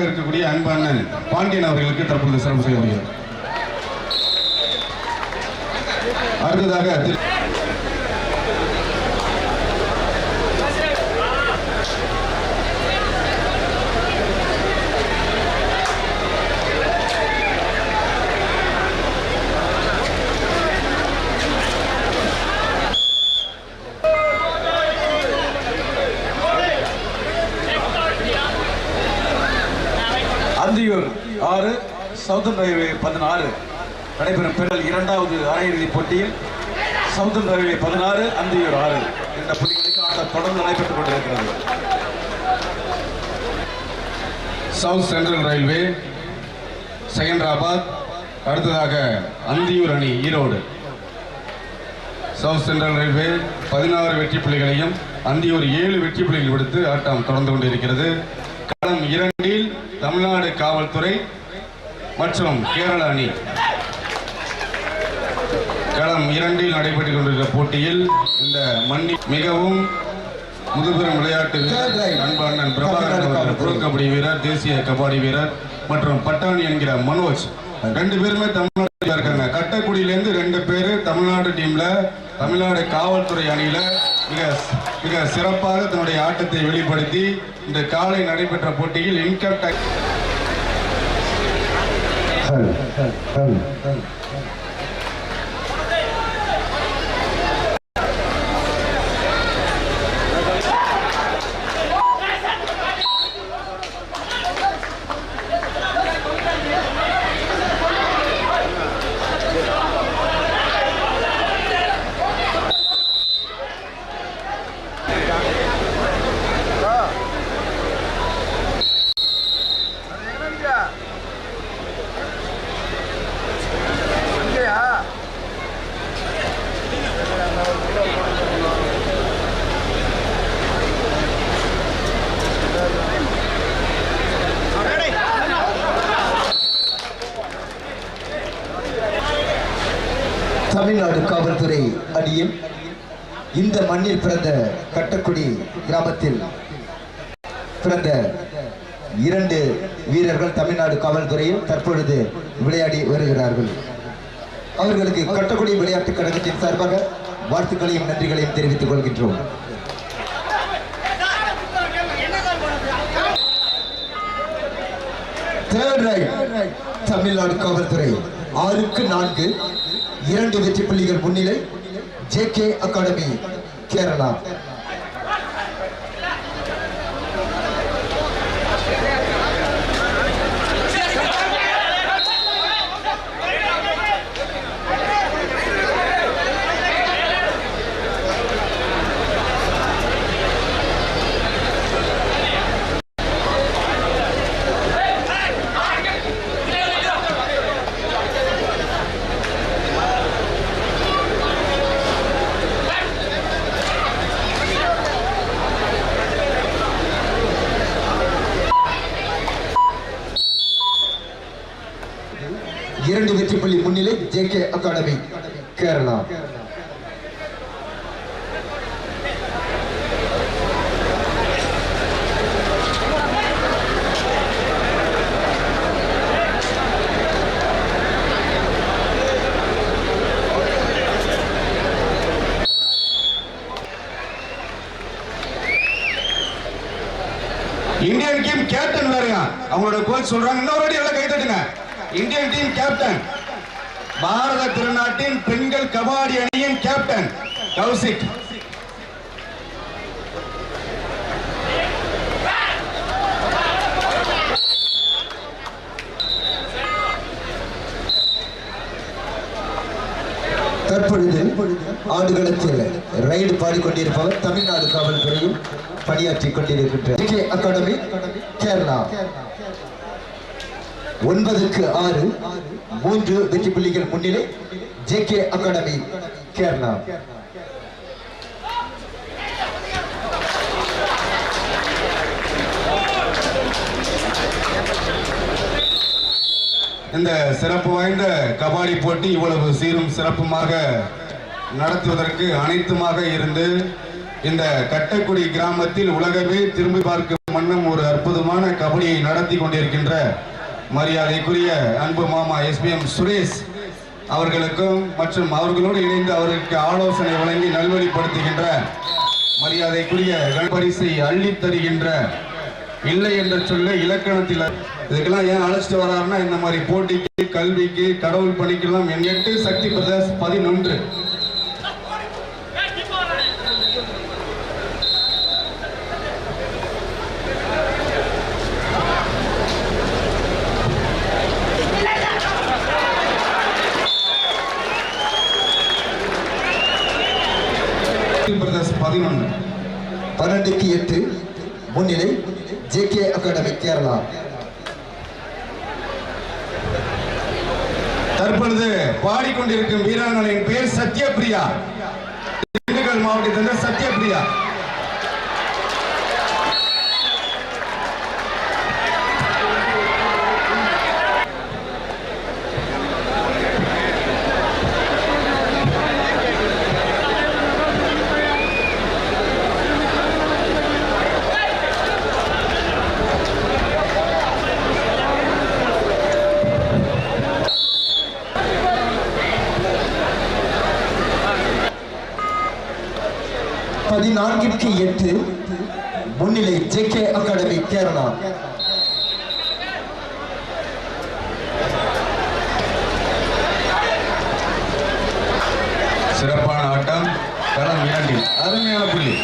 வீரராக இருக்கக்கூடிய அன்பான பாண்டியன் அவர்களுக்கு தற்பொழுது சிறப்பு செய்யப்படுகிறது அடுத்ததாக திரு- அந்தியூர் ஆறு சவுதன் ரயில்வே பதினாறு. நடைபெறும் பிறல் இரண்டாவது அரையிறுதிப் போட்டியில் சவுதன் ரயில்வே பதினாறு அந்தியூர் ஆறு. என்ற புள்ளிகளுக்கு ஆட்டம் தொடர்ந்து நடைபெற்றுக் கொண்டிருக்கிறது. சவுத் சென்ட்ரல் ரயில்வே செகந்திராபாத் அடுத்ததாக அந்தியூர் அணி ஈரோடு. சவுத் சென்ட்ரல் ரயில்வே பதினாறு வெற்றி புள்ளிகளையும் அந்தியூர் ஏழு வெற்றி புள்ளிகள் விடுத்து ஆட்டம் தொடர்ந்து கொண்டிருக்கிறது. களம் இரண்டில் தமிழ்நாடு காவல்துறை மற்றும் கேரள அணி. களம் இரண்டில் நடைபெற்றுக் கொண்டிருக்கிற போட்டியில் இந்த மண்ணி மிகவும் முதுபெரும் விளையாட்டு வீரர் அன்பண்ணன் பிரபாகரன் அவர்கள் கபடி வீரர் தேசிய கபாடி வீரர் மற்றும் பட்டாணி என்கிற மனோஜ். ரெண்டு பேருமே தமிழ்நாட்டில் இருக்காங்க. கட்டக்குடியிலேருந்து ரெண்டு பேர் தமிழ்நாடு டீம்ல தமிழ்நாடு காவல்துறை அணியில மிக மிக சிறப்பாக தன்னுடைய ஆட்டத்தை வெளிப்படுத்தி இந்த காலை நடைபெற்ற போட்டியில் இன்கம் டேக்ஸ் தமிழ்நாடு காவல்துறை அடியில் இந்த மண்ணில் பிறந்த கட்டக்குடி கிராமத்தில் பிறந்த இரண்டு வீரர்கள் தமிழ்நாடு காவல்துறையில் தற்பொழுது விளையாடி வருகிறார்கள். அவர்களுக்கு கட்டக்குடி விளையாட்டுக் கழகத்தின் சார்பாக வாழ்த்துக்களையும் நன்றிகளையும் தெரிவித்துக் கொள்கின்றோம். தமிழ்நாடு காவல்துறை. ஆறுக்கு நான்கு இரண்டு வெற்றி புள்ளிகள் முன்னிலை ஜே கே அகாடமி கேரளா இரண்டு வெற்றி புள்ளி முன்னிலை J K Academy Kerala Indian team captain வேறங்க அவங்களோட கோச் சொல்றாங்க. இன்னொரு அடி எல்லாம் கை இந்தியன் டீம் கேப்டன் பாரத திருநாட்டின் பெண்கள் கபாடி அணியின் கேப்டன் கௌசிக். தற்பொழுது ஆண்டுகளுக்கு ரைடு பாடிக்கொண்டிருப்பவர் தமிழ்நாடு காவல்துறையில் பணியாற்றிக் கொண்டிருக்கின்ற அகாடமி கேரளா ஒன்பதுக்கு ஆறு மூன்று வெற்றி புள்ளிகள் முன்னிலை ஜே கே அகாடமி கேரளா இந்த சிறப்பு வாய்ந்த கபாடி போட்டி இவ்வளவு சீரும் சிறப்புமாக நடத்துவதற்கு அனைத்துமாக இருந்து இந்த கட்டக்குடி கிராமத்தில் உலகமே திரும்பி பார்க்கும் மன்னம் ஒரு அற்புதமான கபடியை நடத்தி கொண்டிருக்கின்ற மரியாதைக்குரிய அன்பு மாமா எஸ்பிஎம் சுரேஷ் அவர்களுக்கும் மற்றும் அவர்களோடு இணைந்து அவருக்கு ஆலோசனை வழங்கி நல்வழிப்படுத்துகின்ற மரியாதைக்குரிய கணபரிசை அள்ளித் தருகின்ற இல்லை என்ற சொல்ல இலக்கணத்தில் இதுக்கெல்லாம் ஏன் அழைச்சிட்டு வராருன்னா இந்த மாதிரி போட்டிக்கு கல்விக்கு கடவுள் பணிக்கெல்லாம் என் எட்டு சக்தி பிரதேஷ் பதினொன்று. சக்தி பிரதேஷ் பதினொன்று. பன்னெண்டுக்கு எட்டு முன்னிலை ஜே கே அகாடமி கேரளா தற்பொழுது பாடிக்கொண்டிருக்கும் வீராங்கனையின் பேர் சத்யபிரியா. திண்டுக்கல் மாவட்டத்தை சத்யபிரியா. சத்யபிரியா எட்டு முன்னிலை ஜே கே அகாடமி கேரளா சிறப்பான ஆட்டம் களம் இரண்டில் அருமையான புள்ளி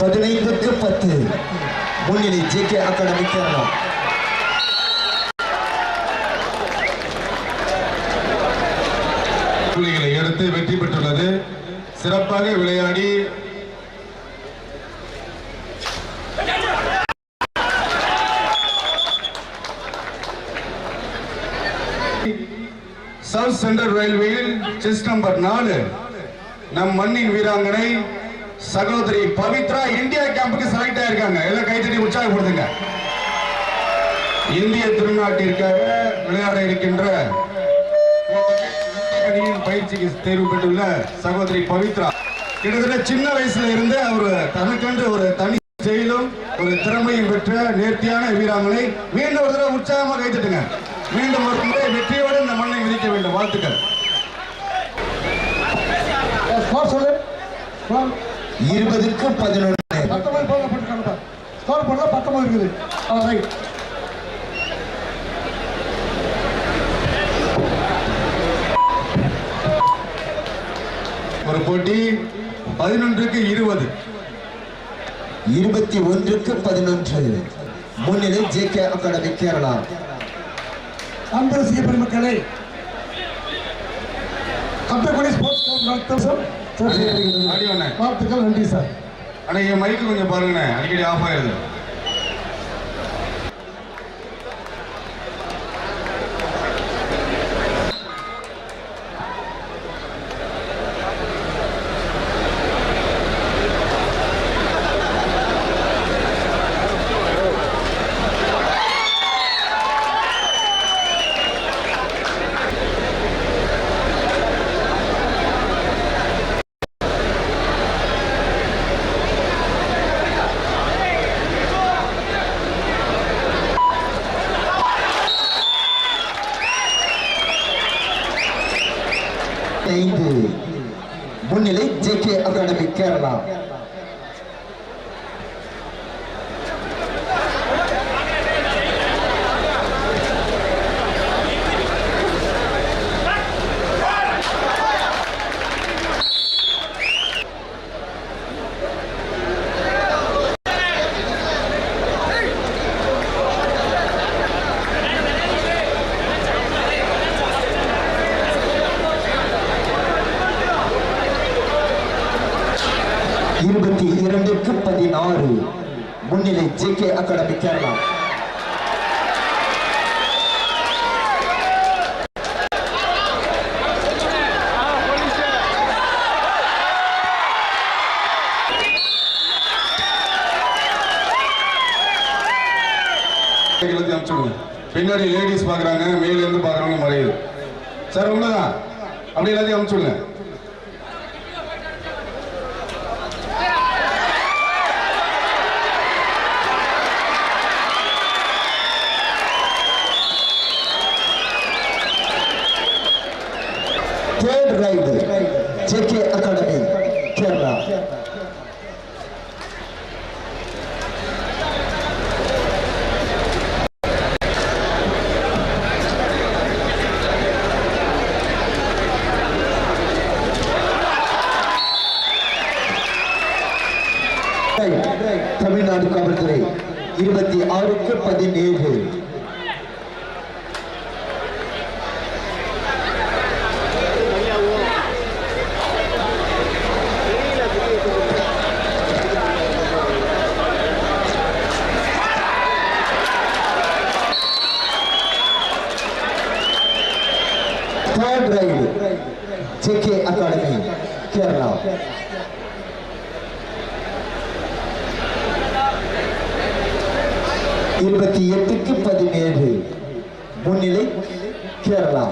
பதினைந்துக்கு பத்து முன்னிலை ஜே கே அகாடமி கேரளா. புள்ளிகளை எடுத்து வெற்றி பெற்றுள்ளது. சிறப்பாக விளையாடி. சவுத் சென்ட்ரல் ரயில்வேயில் செஸ் நம்பர் நாலு. நம் மண்ணின் வீராங்கனை சகோதரி பவித்ரா இந்தியா கேம்புக்கு செலக்ட் ஆயிருக்காங்க. எல்லாம் கைத்தட்டி உற்சாகப்படுத்துங்க. இந்திய திருநாட்டிற்காக விளையாட இருக்கின்ற அணியின் பயிற்சிக்கு தேர்வு பெற்றுள்ள சகோதரி பவித்ரா. கிட்டத்தட்ட சின்ன வயசுல இருந்து அவர் தனக்கென்று ஒரு தனி செயலும் ஒரு திறமையும் பெற்ற நேர்த்தியான வீராங்கனை. மீண்டும் ஒரு தடவை உற்சாகமா கைத்தட்டுங்க மீண்டும் ஒரு முறை வெற்றியோடு இந்த மண்ணை மிதிக்க வேண்டும். வாழ்த்துக்கள். இருபதுக்கு பதினொன்று. பத்தொன்பது போக போட்டுருக்காங்க ஸ்கோர் பத்தொன்பது இருக்குது. ரைட் ஒரு போட்டி பதினொன்றுக்கு இருபது. இருபத்தி ஒன்றுக்கு பதினொன்று. முன்னிலை ஜே கே அகாடமி கேரளா. அன்பு ரசிக பெருமக்களே கப்பக்குடி ஸ்போர்ட்ஸ் நடத்தும் வாழ்த்துக்கள் நன்றி சார். என் மைக்கு கொஞ்சம் பாருங்கண்ணே. அடிக்கடி ஆஃப் ஆயிருது. JK Academy Kerala. அனுப்பிச்சுடுங்க பின்னாடி லேடிஸ் மேல இருந்து பாக்குறவங்க மறையுது சார் உண்மைதான். அப்படி எல்லாத்தையும் அனுப்பிச்சுடுங்க. தமிழ்நாடு காவல்துறை இருபத்தி ஆறுக்கு பதினேழு third raid JK Academy Kerala இருபத்தி எட்டுக்கு பதினேழு. முன்னிலை கேரளா.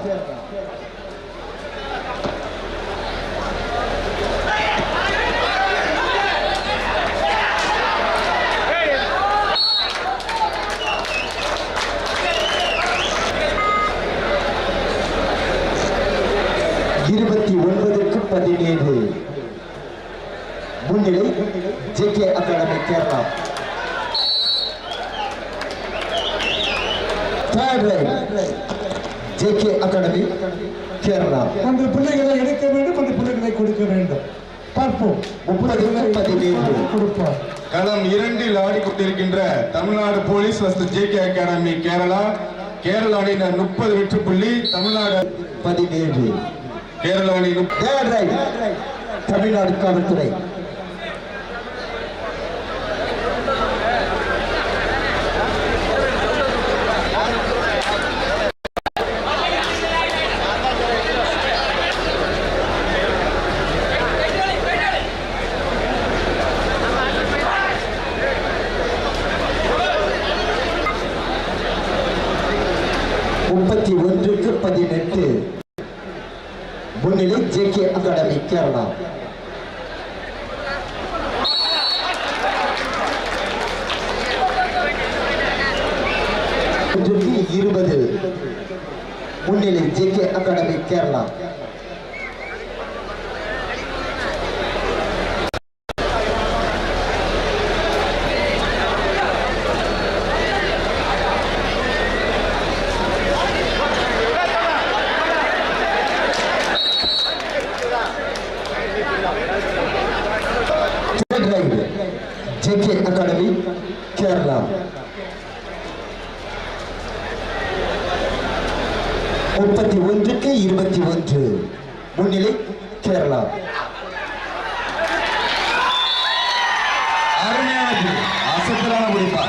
இருபத்தி ஒன்பதுக்கு பதினேழு. முன்னிலை JK Academy Kerala. Third raid JK Academy Kerala. அந்த பிள்ளைகளை எடுக்க வேண்டும் அந்த பிள்ளைகளை கொடுக்க வேண்டும். பார்ப்போம். கொடுப்பார் களம் இரண்டில் ஆடிக்கொண்டிருக்கின்ற தமிழ்நாடு போலீஸ் வஸ்து ஜேகே அகாடமி கேரளா. கேரள அணியினர் முப்பது வெற்றி புள்ளி தமிழ்நாடு பதினேழு கேரள அணி தமிழ்நாடு காவல்துறை முப்பத்தி ஒன்றுக்கு பதினெட்டு முன்னிலை ஜேகே அகாடமி கேரளா ஒன்றுக்கு இருபது. முன்னிலை JK Academy Kerala. Third raid JK Academy Kerala முப்பத்தி ஒன்றுக்கு இருபத்தி ஒன்று முன்னிலை கேரளா அருமையான புள்ளி. அசத்தலான முடிப்பா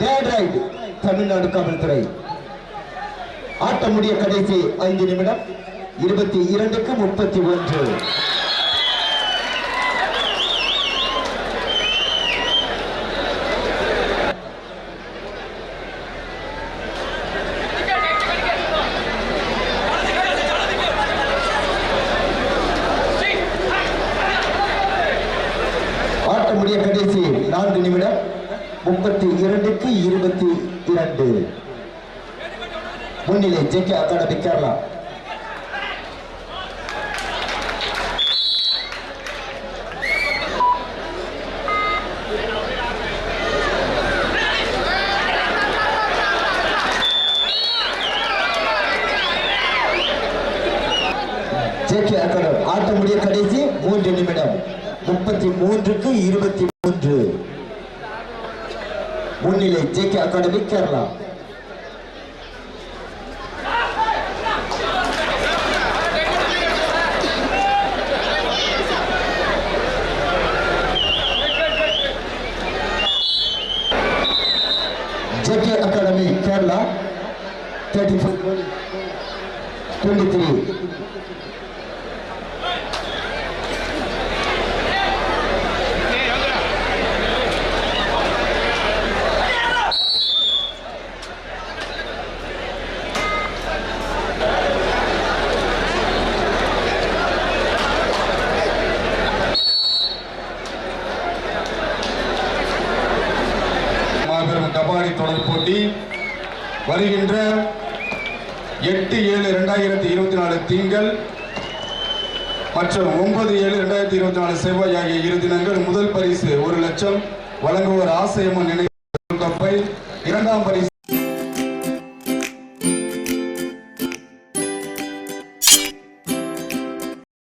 தேர்ட் ரைடு தமிழ்நாடு காவல்துறை ஆட்ட முடிய கடைசி ஐந்து நிமிடம். இருபத்தி இரண்டுக்கு முப்பத்தி ஒன்று ஆட்ட முடிய கடைசி நான்கு நிமிடம் முப்பத்தி இரண்டுக்கு இருபத்தி இரண்டு முன்னிலை JK Academy Kerala. JK Academy ஆட்ட முடிய கடைசி மூன்று நிமிடம். முப்பத்தி மூன்றுக்கு இருபத்தி மூன்று முன்னிலை JK Academy Kerala. Thirty twenty three வருகின்ற எட்டு ஏழு ரெண்டாயிரத்தி இருபத்தி நாலு திங்கள் மற்றும் ஒன்பது ஏழு ரெண்டாயிரத்தி இருபத்தி நாலு செவ்வாய் ஆகிய இரு தினங்கள் முதல் பரிசு ஒரு லட்சம் வழங்குவோர் ஆசையம்மன் நினைவு இரண்டாம் பரிசு